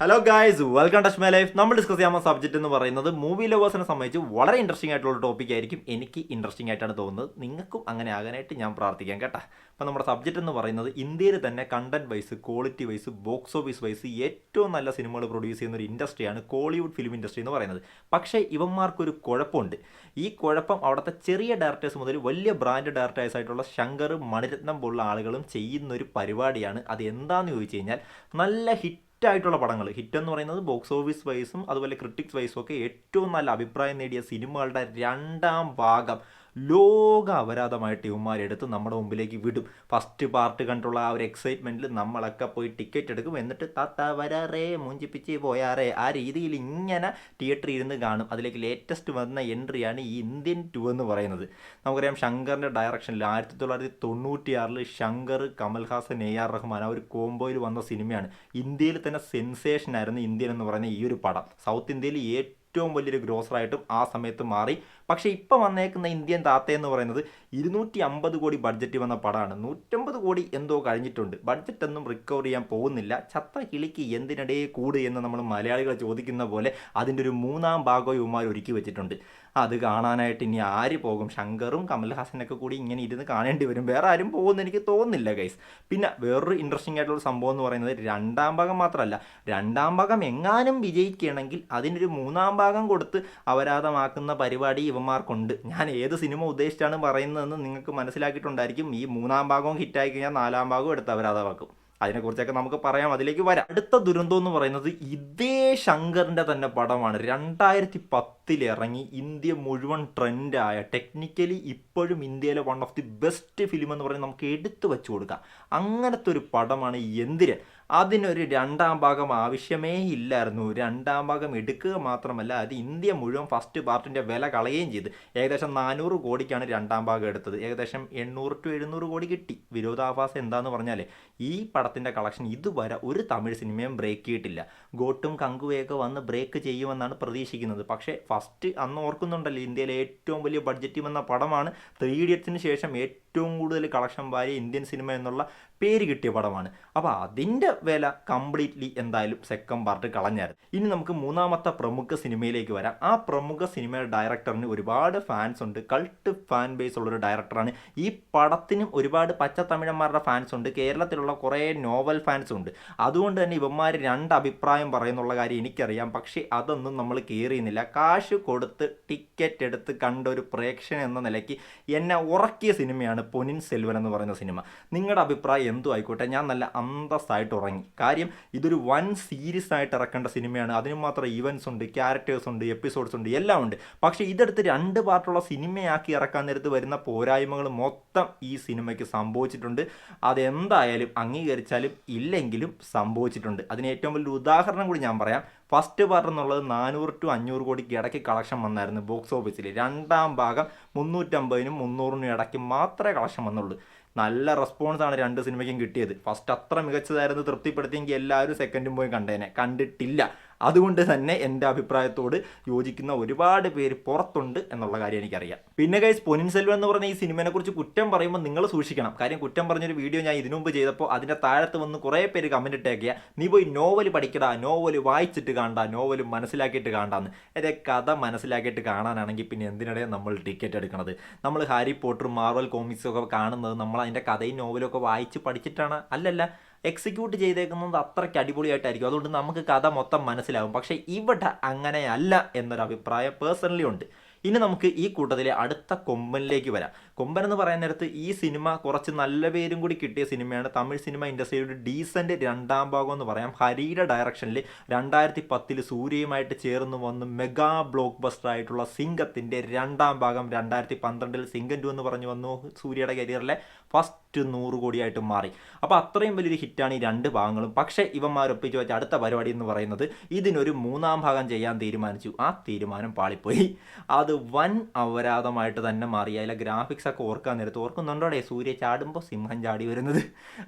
Hello guys welcome to my life നമ്മൾ discuss ചെയ്യാൻ subject എന്ന് പറയുന്നത് മൂവി ലവേഴ്സിനെ സംബന്ധിച്ച് വളരെ ഇൻട്രസ്റ്റിംഗ് ആയിട്ടുള്ള ടോപ്പിക് ആയിരിക്കും. എനിക്ക് ഇൻട്രസ്റ്റിംഗ് ആയിട്ടാണ് തോന്നുന്നത്. നിങ്ങൾക്കും അങ്ങനെ ആകാനായിട്ട് ഞാൻ പ്രാർത്ഥിക്കാം കേട്ടാ. അപ്പോൾ നമ്മുടെ സബ്ജക്റ്റ് എന്ന് പറയുന്നത് ഇന്ത്യയിൽ തന്നെ content wise quality wise box office wise ഏറ്റവും നല്ല സിനിമകൾ പ്രൊഡ്യൂസ് ചെയ്യുന്ന ഒരു ഇൻഡസ്ട്രിയാണ് കോളിവുഡ് ഫിലിം ഇൻഡസ്ട്രി എന്ന് പറയുന്നത്. പക്ഷേ ഇവന്മാർക്കൊരു കുഴപ്പമുണ്ട്. ഈ കുഴപ്പം അവിടുത്തെ ചെറിയ ഡയറക്ടേഴ്സ് മുതൽ വലിയ ബ്രാൻഡ് ഡയറക്ടേഴ്സ് ആയിട്ടുള്ള ശങ്കർ മണിരത്നം പോലുള്ള ആളുകളും ചെയ്യുന്ന ഒരു പരിപാടിയാണ്. അത് എന്താണെന്ന് ചോദിച്ചു കഴിഞ്ഞാൽ നല്ല ഹിറ്റ് ഹിറ്റായിട്ടുള്ള പടങ്ങൾ. ഹിറ്റ് എന്ന് പറയുന്നത് ബോക്സ് ഓഫീസ് വൈസും അതുപോലെ ക്രിട്ടിക്സ് വൈസും ഒക്കെ ഏറ്റവും നല്ല അഭിപ്രായം നേടിയ സിനിമകളുടെ രണ്ടാം ഭാഗം. ലോക അപരാധമായിട്ട് ഇവന്മാരെടുത്ത് നമ്മുടെ മുമ്പിലേക്ക് വിടും. ഫസ്റ്റ് പാർട്ട് കണ്ടുള്ള ആ ഒരു എക്സൈറ്റ്മെന്റിൽ നമ്മളൊക്കെ പോയി ടിക്കറ്റ് എടുക്കും. എന്നിട്ട് താത്ത വരാറേ മൂഞ്ചിപ്പിച്ച് പോയാറേ. ആ രീതിയിൽ ഇങ്ങനെ തിയേറ്ററിൽ ഇരുന്ന് കാണും. അതിലേക്ക് ലേറ്റസ്റ്റ് വന്ന എൻട്രിയാണ് ഈ ഇന്ത്യൻ ടു എന്ന് പറയുന്നത്. നമുക്കറിയാം ശങ്കറിന്റെ ഡയറക്ഷനിൽ ആയിരത്തി തൊള്ളായിരത്തി തൊണ്ണൂറ്റിയാറിൽ ശങ്കർ കമൽഹാസൻ എ ആർ റഹ്മാൻ ആ ഒരു കോംബോയിൽ വന്ന സിനിമയാണ് ഇന്ത്യയിൽ തന്നെ സെൻസേഷൻ ആയിരുന്നു ഇന്ത്യൻ എന്ന് പറയുന്ന ഈ ഒരു പടം. സൗത്ത് ഇന്ത്യയിൽ ഏറ്റവും വലിയൊരു ഗ്രോസറായിട്ടും ആ സമയത്ത് മാറി. പക്ഷേ ഇപ്പോൾ വന്നേക്കുന്ന ഇന്ത്യൻ താത്ത എന്ന് പറയുന്നത് ഇരുന്നൂറ്റി അമ്പത് കോടി ബഡ്ജറ്റ് വന്ന പടമാണ്. നൂറ്റമ്പത് കോടി എന്തോ കഴിഞ്ഞിട്ടുണ്ട്. ബഡ്ജറ്റ് ഒന്നും റിക്കവർ ചെയ്യാൻ പോകുന്നില്ല. ചത്ത കിളിക്ക് എന്തിനിടയെ കൂട് എന്ന് നമ്മൾ മലയാളികൾ ചോദിക്കുന്ന പോലെ അതിന്റെ ഒരു മൂന്നാം ഭാഗവും ഇവന്മാർ ഒരുക്കി വെച്ചിട്ടുണ്ട്. അത് കാണാനായിട്ട് ഇനി ആര് പോകും? ശങ്കറും കമൽഹാസനൊക്കെ കൂടി ഇങ്ങനെ ഇരുന്ന് കാണേണ്ടി വരും. വേറെ ആരും പോകുമെന്ന് എനിക്ക് തോന്നുന്നില്ല ഗൈസ് പിന്നെ വേറൊരു ഇൻട്രസ്റ്റിംഗ് ആയിട്ടുള്ള സംഭവം എന്ന് പറയുന്നത് രണ്ടാം ഭാഗം മാത്രമല്ല. രണ്ടാം ഭാഗം എങ്ങാനും വിജയിക്കുകയാണെങ്കിൽ അതിനൊരു മൂന്നാം ഭാഗം കൊടുത്ത് അപരാധമാക്കുന്ന പരിപാടി ഇവന്മാർക്കുണ്ട്. ഞാൻ ഏത് സിനിമ ഉദ്ദേശിച്ചാണ് പറയുന്നതെന്ന് നിങ്ങൾക്ക് മനസ്സിലാക്കിയിട്ടുണ്ടായിരിക്കും. ഈ മൂന്നാം ഭാഗവും ഹിറ്റായി കഴിഞ്ഞാൽ നാലാം ഭാഗവും എടുത്ത് അപരാധമാക്കും. അതിനെക്കുറിച്ചൊക്കെ നമുക്ക് പറയാം. അതിലേക്ക് വരാം. അടുത്ത ദുരന്തം എന്ന് പറയുന്നത് ഇതേ ശങ്കറിന്റെ തന്നെ പടമാണ്. രണ്ടായിരത്തി പത്തിൽ ഇറങ്ങി ഇന്ത്യ മുഴുവൻ ട്രെൻഡായ ടെക്നിക്കലി ഇപ്പോഴും ഇന്ത്യയിലെ one of the best film എന്ന് പറയുന്നത് നമുക്ക് എടുത്തു വെച്ചു കൊടുക്കാം. അങ്ങനത്തെ ഒരു പടമാണ് എന്തിരൻ അതിനൊരു രണ്ടാം ഭാഗം ആവശ്യമേ ഇല്ലായിരുന്നു. രണ്ടാം ഭാഗം എടുക്കുക മാത്രമല്ല അത് ഇന്ത്യ മുഴുവൻ ഫസ്റ്റ് പാർട്ടിന്റെ വില കളയുകയും ചെയ്ത്. ഏകദേശം നാനൂറ് കോടിക്കാണ് രണ്ടാം ഭാഗം എടുത്തത്. ഏകദേശം എണ്ണൂറ് ടു എഴുന്നൂറ് കോടി കിട്ടി. വിരോധാഭാസം എന്താന്ന് പറഞ്ഞാൽ ഈ പടത്തിന്റെ കളക്ഷൻ ഇതുവരെ ഒരു തമിഴ് സിനിമയും ബ്രേക്ക് ചെയ്തിട്ടില്ല. ഗോട്ടും കങ്കുവയൊക്കെ വന്ന് ബ്രേക്ക് ചെയ്യുമെന്നാണ് പ്രതീക്ഷിക്കുന്നത്. പക്ഷേ ഫസ്റ്റ് അന്ന് ഓർക്കുന്നുണ്ടല്ലോ ഇന്ത്യയിലെ ഏറ്റവും വലിയ ബഡ്ജറ്റ് വന്ന പടമാണ്. ത്രീ ഇഡിയറ്റ്സിന് ശേഷം ഏറ്റവും കൂടുതൽ കളക്ഷൻ വാരിയ ഇന്ത്യൻ സിനിമ എന്നുള്ള പേര് കിട്ടിയ പടമാണ്. അപ്പോൾ അതിന്റെ വില കംപ്ലീറ്റ്ലി എന്തായാലും സെക്കൻഡ് പാർട്ട് കളഞ്ഞായിരുന്നു. ഇനി നമുക്ക് മൂന്നാമത്തെ പ്രമുഖ സിനിമയിലേക്ക് വരാം. ആ പ്രമുഖ സിനിമയുടെ ഡയറക്ടറിന് ഒരുപാട് ഫാൻസ് ഉണ്ട്. കൾട്ട് ഫാൻ ബേസ് ഉള്ളൊരു ഡയറക്ടറാണ്. ഈ പടത്തിനും ഒരുപാട് പച്ച തമിഴന്മാരുടെ ഫാൻസ് ഉണ്ട്. കേരളത്തിലുള്ള കുറേ നോവൽ ഫാൻസ് ഉണ്ട്. അതുകൊണ്ട് തന്നെ ഇവന്മാർ രണ്ട് അഭിപ്രായം പറയുന്നുള്ള കാര്യം എനിക്കറിയാം. പക്ഷേ അതൊന്നും നമ്മൾ കയറിയുന്നില്ല കാശ് കൊടുത്ത് ടിക്കറ്റ് എടുത്ത് കണ്ട ഒരു പ്രേക്ഷകൻ എന്ന നിലയ്ക്ക് എന്നെ ഉറക്കിയ സിനിമയാണ് പൊനിൻ സെൽവൻ എന്ന് പറയുന്ന സിനിമ. നിങ്ങളുടെ അഭിപ്രായം എന്തു ആയിക്കോട്ടെ. ഞാൻ നല്ല അന്തസ്സായിട്ട് ഉറങ്ങി കാര്യം ഇതൊരു വൺ സീരീസ് ആയിട്ട് ഇറക്കേണ്ട സിനിമയാണ്. അതിന് മാത്രം ഇവൻസ് ഉണ്ട് ക്യാരക്ടേഴ്സ് ഉണ്ട് എപ്പിസോഡ്സ് ഉണ്ട് എല്ലാം ഉണ്ട്. പക്ഷേ ഇതെടുത്ത് രണ്ട് പാർട്ടുള്ള സിനിമയാക്കി ഇറക്കാൻ നേരത്ത് വരുന്ന പോരായ്മകൾ മൊത്തം ഈ സിനിമയ്ക്ക് സംഭവിച്ചിട്ടുണ്ട്. അതെന്തായാലും അംഗീകരിച്ചാലും ഇല്ലെങ്കിലും സംഭവിച്ചിട്ടുണ്ട്. അതിന് ഏറ്റവും വലിയ ഉദാഹരണം കൂടി ഞാൻ പറയാം. ഫസ്റ്റ് പാർട്ട് എന്നുള്ളത് നാനൂറ് ടു അഞ്ഞൂറ് കോടിക്ക് ഇടയ്ക്ക് കളക്ഷൻ വന്നായിരുന്നു ബോക്സ് ഓഫീസിൽ രണ്ടാം ഭാഗം മുന്നൂറ്റമ്പതിനും മുന്നൂറിനും ഇടയ്ക്ക് മാത്രമേ കളക്ഷൻ വന്നുള്ളൂ. നല്ല റെസ്പോൺസാണ് രണ്ട് സിനിമയ്ക്കും കിട്ടിയത്. ഫസ്റ്റ് അത്ര മികച്ചതായിരുന്നു തൃപ്തിപ്പെടുത്തിയെങ്കിൽ എല്ലാവരും സെക്കൻഡും പോയി കണ്ടേനെ. കണ്ടിട്ടില്ല. അതുകൊണ്ട് തന്നെ എന്റെ അഭിപ്രായത്തോട് യോജിക്കുന്ന ഒരുപാട് പേര് പുറത്തുണ്ട് എന്നുള്ള കാര്യം എനിക്കറിയാം. പിന്നെ ഗൈസ് പൊന്നിൻ സെൽവൻ എന്ന് പറഞ്ഞ ഈ സിനിമയെ കുറിച്ച് കുറ്റം പറയുമ്പോൾ നിങ്ങൾ സൂക്ഷിക്കണം. കാര്യം കുറ്റം പറഞ്ഞൊരു വീഡിയോ ഞാൻ ഇതിനു മുമ്പ് ചെയ്തപ്പോൾ അതിന്റെ താഴത്ത് വന്ന് കുറേ പേര് കമന്റ് ഇട്ടേക്കുക നീ പോയി നോവൽ പഠിക്കടാ നോവൽ വായിച്ചിട്ട് കാണണ്ട നോവൽ മനസ്സിലാക്കിയിട്ട് കാണാന്ന് അതേ കഥ മനസ്സിലാക്കിയിട്ട് കാണാനാണെങ്കിൽ പിന്നെ എന്തിനിടെ നമ്മൾ ടിക്കറ്റ് എടുക്കണത്? നമ്മൾ ഹാരി പോട്ടറും മാർവൽ കോമിക്സും ഒക്കെ കാണുന്നത് നമ്മൾ അതിന്റെ കഥയും നോവലും ഒക്കെ വായിച്ച് പഠിച്ചിട്ടാണ്. അല്ലല്ല എക്സിക്യൂട്ട് ചെയ്തേക്കുന്നത് അത്രയ്ക്ക് അടിപൊളിയായിട്ടായിരിക്കും. അതുകൊണ്ട് നമുക്ക് കഥ മൊത്തം മനസ്സിലാവും. പക്ഷേ ഇവിടെ അങ്ങനെയല്ല എന്നൊരു അഭിപ്രായം പേഴ്സണലി ഉണ്ട്. ഇനി നമുക്ക് ഈ കൂട്ടത്തിലെ അടുത്ത കൊമ്പനിലേക്ക് വരാം. കൊമ്പൻ എന്ന് പറയുന്ന നേരത്ത് ഈ സിനിമ കുറച്ച് നല്ല പേരും കൂടി കിട്ടിയ സിനിമയാണ്. തമിഴ് സിനിമ ഇൻഡസ്ട്രിയുടെ ഡീസന്റ് രണ്ടാം ഭാഗം എന്ന് പറയാം. ഹരിയുടെ ഡയറക്ഷനിൽ രണ്ടായിരത്തി പത്തിൽ സൂര്യയുമായിട്ട് ചേർന്ന് വന്ന് മെഗാ ബ്ലോക്ക് ബസ്റ്റർ ആയിട്ടുള്ള സിംഗത്തിന്റെ രണ്ടാം ഭാഗം രണ്ടായിരത്തി പന്ത്രണ്ടിൽ സിംഗൻ ടു എന്ന് പറഞ്ഞു വന്നു സൂര്യയുടെ കരിയറിലെ ഫസ്റ്റ് നൂറ് കോടിയായിട്ട് മാറി. അപ്പോൾ അത്രയും വലിയൊരു ഹിറ്റാണ് ഈ രണ്ട് ഭാഗങ്ങളും. പക്ഷേ ഇവന്മാർ ഒപ്പിച്ച് വെച്ച അടുത്ത പരിപാടി എന്ന് പറയുന്നത് ഇതിനൊരു മൂന്നാം ഭാഗം ചെയ്യാൻ തീരുമാനിച്ചു. ആ തീരുമാനം പാളിപ്പോയി. അത് വൻ അപരാധമായിട്ട് തന്നെ മാറി. അതിലെ ഗ്രാഫിക്സ് ഒക്കെ ഓർക്കാൻ നേരത്ത് ഓർക്കുന്നുണ്ടോടെ സൂര്യ ചാടുമ്പോൾ സിംഹം ചാടി വരുന്നത്.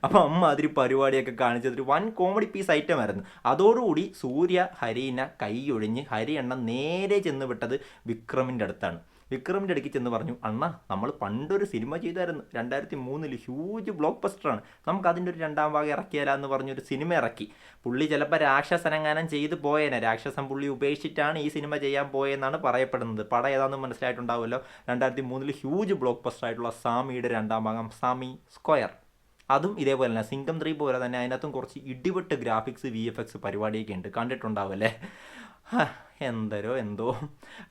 അപ്പോൾ അമ്മ അതിരി പരിപാടിയൊക്കെ കാണിച്ചതൊരു വൻ കോമഡി പീസ് ഐറ്റം ആയിരുന്നു. അതോടുകൂടി സൂര്യ ഹരീന കൈയൊഴിഞ്ഞ് ഹരി എണ്ണ നേരെ ചെന്ന് വിട്ടത് വിക്രമിന്റെ അടുത്താണ്. വിക്രമിന്റെ അടുക്കി ചെന്ന് പറഞ്ഞു അണ്ണ നമ്മൾ പണ്ടൊരു സിനിമ ചെയ്തായിരുന്നു. രണ്ടായിരത്തി മൂന്നിൽ ഹ്യൂജ് ബ്ലോക്ക് ബസ്റ്ററാണ് നമുക്ക് അതിന്റെ ഒരു രണ്ടാം ഭാഗം ഇറക്കിയാലാ എന്ന് പറഞ്ഞൊരു സിനിമ ഇറക്കി. പുള്ളി ചിലപ്പോൾ രാക്ഷസനങ്ങാനം ചെയ്ത് പോയേനെ. രാക്ഷസൻ പുള്ളി ഉപേക്ഷിച്ചിട്ടാണ് ഈ സിനിമ ചെയ്യാൻ പോയെന്നാണ് പറയപ്പെടുന്നത്. പടം ഏതാണെന്ന് മനസ്സിലായിട്ടുണ്ടാവുമല്ലോ. രണ്ടായിരത്തി മൂന്നിൽ ഹ്യൂജ് ബ്ലോക്ക് ബസ്റ്ററായിട്ടുള്ള സാമിയുടെ രണ്ടാം ഭാഗം സാമി സ്ക്വയർ. അതും ഇതേപോലെ തന്നെ. സിംഗം ത്രീ പോലെ തന്നെ അതിനകത്തും കുറച്ച് ഇടിവെട്ട് ഗ്രാഫിക്സ് വി എഫ് എക്സ് പരിപാടിയൊക്കെ ഉണ്ട്. കണ്ടിട്ടുണ്ടാവല്ലേ ഹാ, എന്തരോ എന്തോ.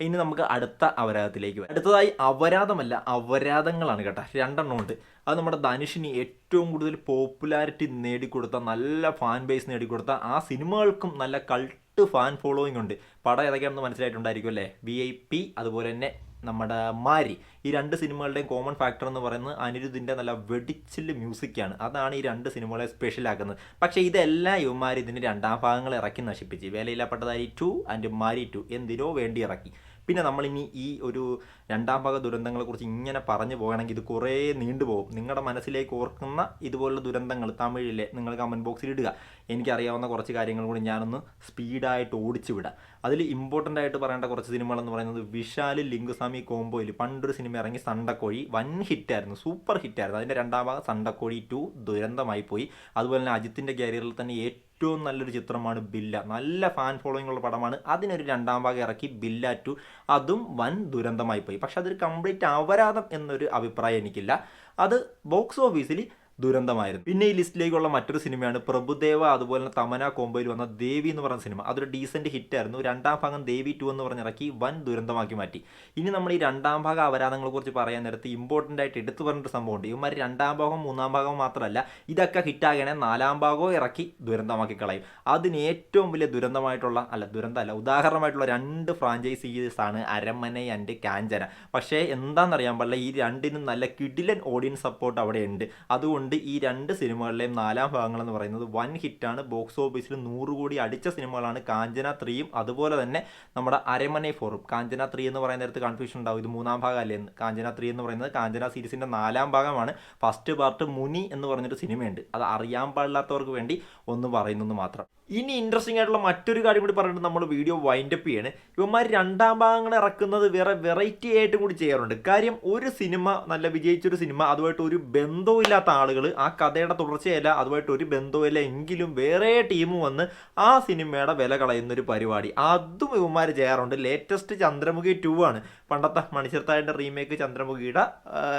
ഇനി നമുക്ക് അടുത്ത അപരാധത്തിലേക്ക് വരാം. അടുത്തതായി അപരാധമല്ല അപരാധങ്ങളാണ് കേട്ടോ. രണ്ടെണ്ണം ഉണ്ട്. അത് നമ്മുടെ ധനുഷിന് ഏറ്റവും കൂടുതൽ പോപ്പുലാരിറ്റി നേടിക്കൊടുത്ത നല്ല ഫാൻ ബേസ് നേടിക്കൊടുത്ത ആ സിനിമകൾക്കും നല്ല കൾട്ട് ഫാൻ ഫോളോയിങ് ഉണ്ട്. പടം ഏതൊക്കെയാണെന്ന് മനസ്സിലായിട്ടുണ്ടായിരിക്കും അല്ലേ? വി ഐ പി അതുപോലെ തന്നെ നമ്മുടെ മാരി. ഈ രണ്ട് സിനിമകളുടെയും കോമൺ ഫാക്ടർ എന്ന് പറയുന്നത് അനിരുദ്ധിന്റെ നല്ല വെടിച്ചിൽ മ്യൂസിക്കാണ്. അതാണ് ഈ രണ്ട് സിനിമകളെ സ്പെഷ്യൽ ആക്കുന്നത്. പക്ഷേ ഇതെല്ലാം യുവമാർ ഇതിന്റെ രണ്ടാം ഭാഗങ്ങൾ ഇറക്കി നശിപ്പിച്ച്. വേലയില്ലാപ്പെട്ടതായി ടു ആൻഡ് മാരി ടു എന്തിനോ വേണ്ടി ഇറക്കി. പിന്നെ നമ്മളിനി ഈ ഒരു രണ്ടാം ഭാഗ ദുരന്തങ്ങളെക്കുറിച്ച് ഇങ്ങനെ പറഞ്ഞു പോകണമെങ്കിൽ ഇത് കുറേ നീണ്ടുപോകും നിങ്ങളുടെ മനസ്സിലേക്ക് ഓർക്കുന്ന ഇതുപോലുള്ള ദുരന്തങ്ങൾ തമിഴിലെ നിങ്ങൾ കമന്റ് ബോക്സിൽ ഇടുക. എനിക്കറിയാവുന്ന കുറച്ച് കാര്യങ്ങൾ കൂടി ഞാനൊന്ന് സ്പീഡായിട്ട് ഓടിച്ചു വിടാം. അതിൽ ഇമ്പോർട്ടന്റ് ആയിട്ട് പറയേണ്ട കുറച്ച് സിനിമകളെന്ന് പറയുന്നത് വിശാൽ ലിംഗുസ്വാമി കോംബോയിൽ പണ്ടൊരു സിനിമ ഇറങ്ങി സണ്ടക്കോഴി വൻ ഹിറ്റായിരുന്നു സൂപ്പർ ഹിറ്റായിരുന്നു അതിന്റെ രണ്ടാം ഭാഗം സണ്ടക്കോഴി ടു ദുരന്തമായി പോയി. അതുപോലെ തന്നെ അജിത്തിന്റെ കരിയറിൽ തന്നെ ഏറ്റവും നല്ലൊരു ചിത്രമാണ് ബില്ല. നല്ല ഫാൻ ഫോളോയിങ് ഉള്ള പടമാണ്. അതിനൊരു രണ്ടാം ഭാഗം ഇറക്കി ബില്ല ടു അതും വൻ ദുരന്തമായി പോയി. പക്ഷെ അതൊരു കംപ്ലീറ്റ് അപരാധം എന്നൊരു അഭിപ്രായം എനിക്കില്ല. അത് ബോക്സ് ഓഫീസിൽ ദുരന്തമായിരുന്നു. പിന്നെ ഈ ലിസ്റ്റിലേക്കുള്ള മറ്റൊരു സിനിമയാണ് പ്രഭുദേവ അതുപോലെ തന്നെ തമന കോമ്പയിൽ വന്ന ദേവി എന്ന് പറഞ്ഞ സിനിമ. അതൊരു ഡീസന്റ് ഹിറ്റ് ആയിരുന്നു. രണ്ടാം ഭാഗം ദേവി ടു എന്ന് പറഞ്ഞിറക്കി വൻ ദുരന്തമാക്കി മാറ്റി. ഇനി നമ്മൾ ഈ രണ്ടാം ഭാഗം അപരാധങ്ങളെ കുറിച്ച് പറയാൻ നേരത്ത് ഇമ്പോർട്ടന്റ് ആയിട്ട് എടുത്തു പറഞ്ഞിട്ട് സംഭവമുണ്ട്. ഇവന്മാർ രണ്ടാം ഭാഗം മൂന്നാം ഭാഗം മാത്രമല്ല ഇതൊക്കെ ഹിറ്റാകണേ നാലാം ഭാഗവും ഇറക്കി ദുരന്തമാക്കി കളയും. അതിന് ഏറ്റവും വലിയ ദുരന്തമായിട്ടുള്ള അല്ല ദുരന്തമല്ല ഉദാഹരണമായിട്ടുള്ള രണ്ട് ഫ്രാഞ്ചൈസീസ് ആണ് അരമന ആൻഡ് കാഞ്ചന. പക്ഷേ എന്താണെന്നറിയാൻ പാടില്ല. ഈ രണ്ടിനും നല്ല കിഡിലൻ ഓഡിയൻസ് സപ്പോർട്ട് അവിടെ ഉണ്ട് അതുകൊണ്ട് ഈ രണ്ട് സിനിമകളിലെയും നാലാം ഭാഗങ്ങൾ എന്ന് പറയുന്നത് വൻ ഹിറ്റാണ്. ബോക്സ് ഓഫീസിൽ നൂറ് കോടി അടിച്ച സിനിമകളാണ് കാഞ്ചന ത്രീയും. അതുപോലെ തന്നെ നമ്മുടെ അരമനെ ഫോറും. കാഞ്ചന ത്രീ എന്ന് പറയുന്ന നേരത്ത് കൺഫ്യൂഷൻ ഉണ്ടാവും. ഇത് മൂന്നാം ഭാഗമല്ലേ? എന്ന് കാഞ്ചന ത്രീ എന്ന് പറയുന്നത് കാഞ്ചന സീരീസിന്റെ നാലാം ഭാഗമാണ്. ഫസ്റ്റ് പാർട്ട് മുനി എന്ന് പറഞ്ഞൊരു സിനിമയുണ്ട്. അത് അറിയാൻ പാടില്ലാത്തവർക്ക് വേണ്ടി ഒന്ന് പറയുന്നെന്ന് മാത്രം. ഇനി ഇൻട്രസ്റ്റിംഗ് ആയിട്ടുള്ള മറ്റൊരു കാര്യം കൂടി പറഞ്ഞിട്ട് നമ്മൾ വീഡിയോ വൈൻഡ് അപ്പ് ചെയ്യാണ്. ഇവന്മാർ രണ്ടാം ഭാഗങ്ങൾ ഇറക്കുന്നത് വേറെ വെറൈറ്റി ആയിട്ടും കൂടി ചെയ്യാറുണ്ട്. കാര്യം ഒരു സിനിമ നല്ല വിജയിച്ചൊരു സിനിമ അതുമായിട്ട് ഒരു ബന്ധവുമില്ലാത്ത ആളുകൾ ആ കഥയുടെ തുടർച്ചയല്ല അതുമായിട്ട് ഒരു ബന്ധവുമില്ല. എങ്കിലും വേറെ ടീം വന്ന് ആ സിനിമയുടെ വില കളയുന്ന ഒരു പരിപാടി. അതും ഇവന്മാർ ചെയ്യാറുണ്ട്. ലേറ്റസ്റ്റ് ചന്ദ്രമുഖി ടു ആണ്. പണ്ടത്തെ മണിച്ചിർത്തായന്റെ റീമേക്ക് ചന്ദ്രമുഖിയുടെ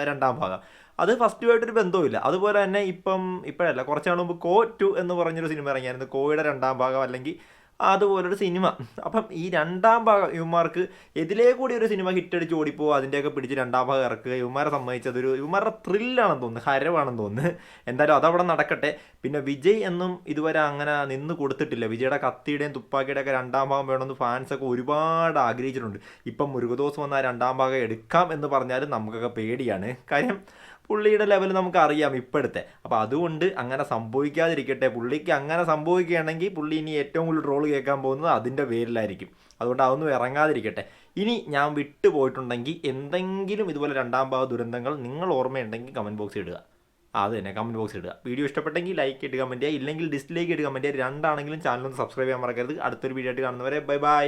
രണ്ടാം ഭാഗം. അത് ഫസ്റ്റുമായിട്ടൊരു ബന്ധവുമില്ല. അതുപോലെ തന്നെ ഇപ്പം ഇപ്പോഴല്ല കുറച്ച് നാൾ മുമ്പ് കോ ടു എന്ന് പറഞ്ഞൊരു സിനിമ ഇറങ്ങിയായിരുന്നു. കോയുടെ രണ്ടാം ഭാഗം അല്ലെങ്കിൽ അതുപോലൊരു സിനിമ. അപ്പം ഈ രണ്ടാം ഭാഗം ഇവന്മാർക്ക് എതിലേ കൂടി ഒരു സിനിമ ഹിറ്റ് അടിച്ച് ഓടിപ്പോവും അതിന്റെയൊക്കെ പിടിച്ച് രണ്ടാം ഭാഗം ഇറക്കുക. ഇവന്മാരെ സംബന്ധിച്ചതൊരു ഇവന്മാരുടെ ത്രില്ലാണെന്ന് തോന്നുന്നു ഹരവാണെന്ന് തോന്നുന്നു. എന്തായാലും അതവിടെ നടക്കട്ടെ. പിന്നെ വിജയ് എന്നും ഇതുവരെ അങ്ങനെ നിന്ന് കൊടുത്തിട്ടില്ല. വിജയുടെ കത്തിയുടെയും തുപ്പാക്കിയുടെയും ഒക്കെ രണ്ടാം ഭാഗം വേണമെന്ന് ഫാൻസൊക്കെ ഒരുപാട് ആഗ്രഹിച്ചിട്ടുണ്ട്. ഇപ്പം മുരുകദോസ് വന്ന രണ്ടാം ഭാഗം എടുക്കാം എന്ന് പറഞ്ഞാലും നമുക്കൊക്കെ പേടിയാണ്. കാര്യം പുള്ളിയുടെ ലെവൽ നമുക്ക് അറിയാം ഇപ്പോഴത്തെ. അപ്പോൾ അതുകൊണ്ട് അങ്ങനെ സംഭവിക്കാതിരിക്കട്ടെ. പുള്ളിക്ക് അങ്ങനെ സംഭവിക്കുകയാണെങ്കിൽ പുള്ളി ഇനി ഏറ്റവും കൂടുതൽ ട്രോൾ കേൾക്കാൻ പോകുന്നത് അതിന്റെ പേരിലായിരിക്കും. അതുകൊണ്ട് അതൊന്നും ഇറങ്ങാതിരിക്കട്ടെ. ഇനി ഞാൻ വിട്ടുപോയിട്ടുണ്ടെങ്കിൽ എന്തെങ്കിലും ഇതുപോലെ രണ്ടാം ഭാഗ ദുരന്തങ്ങൾ നിങ്ങൾ ഓർമ്മയുണ്ടെങ്കിൽ കമന്റ് ബോക്സിൽ ഇടുക. അത് തന്നെ കമന്റ് ബോക്സിൽ ഇടുക. വീഡിയോ ഇഷ്ടപ്പെട്ടെങ്കിൽ ലൈക്ക് ഇട്ട് കമന്റ് ചെയ്യുക. ഇല്ലെങ്കിൽ ഡിസ്ലൈക്ക് ഇട്ട് കമന്റ് ചെയ്യുക. രണ്ടാണെങ്കിലും ചാനൽ ഒന്ന് സബ്സ്ക്രൈബ് ചെയ്യാൻ മറക്കരുത്. അടുത്തൊരു വീഡിയോ ആയിട്ട് കാണുന്നവരെ ബൈ ബൈ